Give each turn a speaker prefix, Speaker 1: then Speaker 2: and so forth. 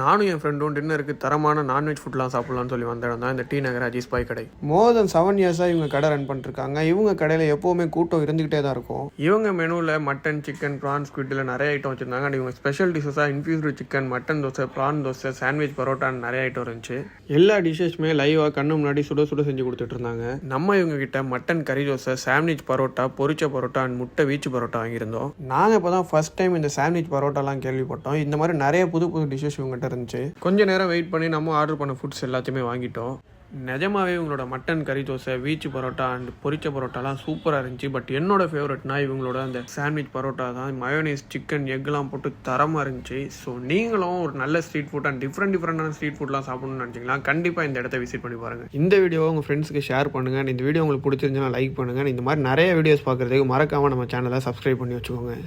Speaker 1: நானும் என் ஃப்ரெண்டும் டின்னருக்கு தரமான நான்வெஜ் ஃபுட்லாம் சாப்பிட்லாம்னு சொல்லி வந்த இடம் தான் இந்த டி நகர் அஜீஸ் பாய் கடை. மோர் தென் செவன் இயர்ஸாக இவங்க கடை ரன் பண்ணிருக்காங்க இவங்க கடையில் எப்போவுமே கூட்டம் இருந்துகிட்டே தான் இருக்கும். இவங்க மெனுவில் மட்டன் சிக்கன் ப்ரான் ஸ்குவிட்டில் நிறைய ஐட்டம் வச்சிருந்தாங்க. அண்ட் இவங்க special டிஷ்ஷஸாக infused chicken mutton dosa prawn dosa sandwich பரோட்டான்னு நிறைய ஐட்டம் இருந்துச்சு. எல்லா டிஷ்ஷஸுமே லைவாக கண்ணு முன்னாடி சுட சுட செஞ்சு கொடுத்துட்டு இருந்தாங்க. நம்ம இவங்க கிட்ட மட்டன் கறி தோசை சாண்ட்விச் பரோட்டா பொரிச்ச பரோட்டா அண்ட் முட்டை வீச்சு பரோட்டா வாங்கியிருந்தோம். நாங்கள் இப்போ தான் ஃபர்ஸ்ட் டைம் இந்த சாண்ட்விச் பரோட்டாலாம் கேள்விப்பட்டோம். இந்த மாதிரி நிறைய புது புது டிஷ்ஷஸ் இவங்ககிட்ட இருந்துச்சு கொஞ்ச நேரம் வெயிட் பண்ணி நம்ம ஆர்டர் பண்ண ஃபுட்ஸ் எல்லாத்தையுமே வாங்கிட்டோம். நிஜமாவே இவங்களோட மட்டன் கறி தோசை வீச்சு பரோட்டா அண்ட் பொரிச்ச பரோட்டாலாம் சூப்பராக இருந்துச்சு. பட் என்னோட ஃபேவரட்னா இவங்களோட அந்த சாண்ட்விச் பரோட்டா தான். மயோனைஸ் சிக்கன் எக்லாம் போட்டு தரமாக இருந்துச்சு. ஸோ நீங்களும் ஒரு நல்ல ஸ்ட்ரீட் ஃபுட் அண்ட் டிஃப்ரெண்ட் டிஃப்ரெண்டான ஸ்ட்ரீட் ஃபுட்லாம் சாப்பிடணும்னு நினச்சிங்களா கண்டிப்பாக இந்த இடத்த விசிட் பண்ணி பாருங்கள் இந்த வீடியோவை உங்கள் ஃப்ரெண்ட்ஸ்க்கு ஷேர் பண்ணுங்கள் இந்த வீடியோ உங்களுக்கு பிடிச்சிருந்துச்சுன்னா லைக் பண்ணுங்கள் இந்த மாதிரி நிறைய வீடியோஸ் பார்க்குறதுக்கு மறக்காமல் நம்ம சேனலை சப்ஸ்கிரைப் பண்ணி வச்சுக்கோங்க.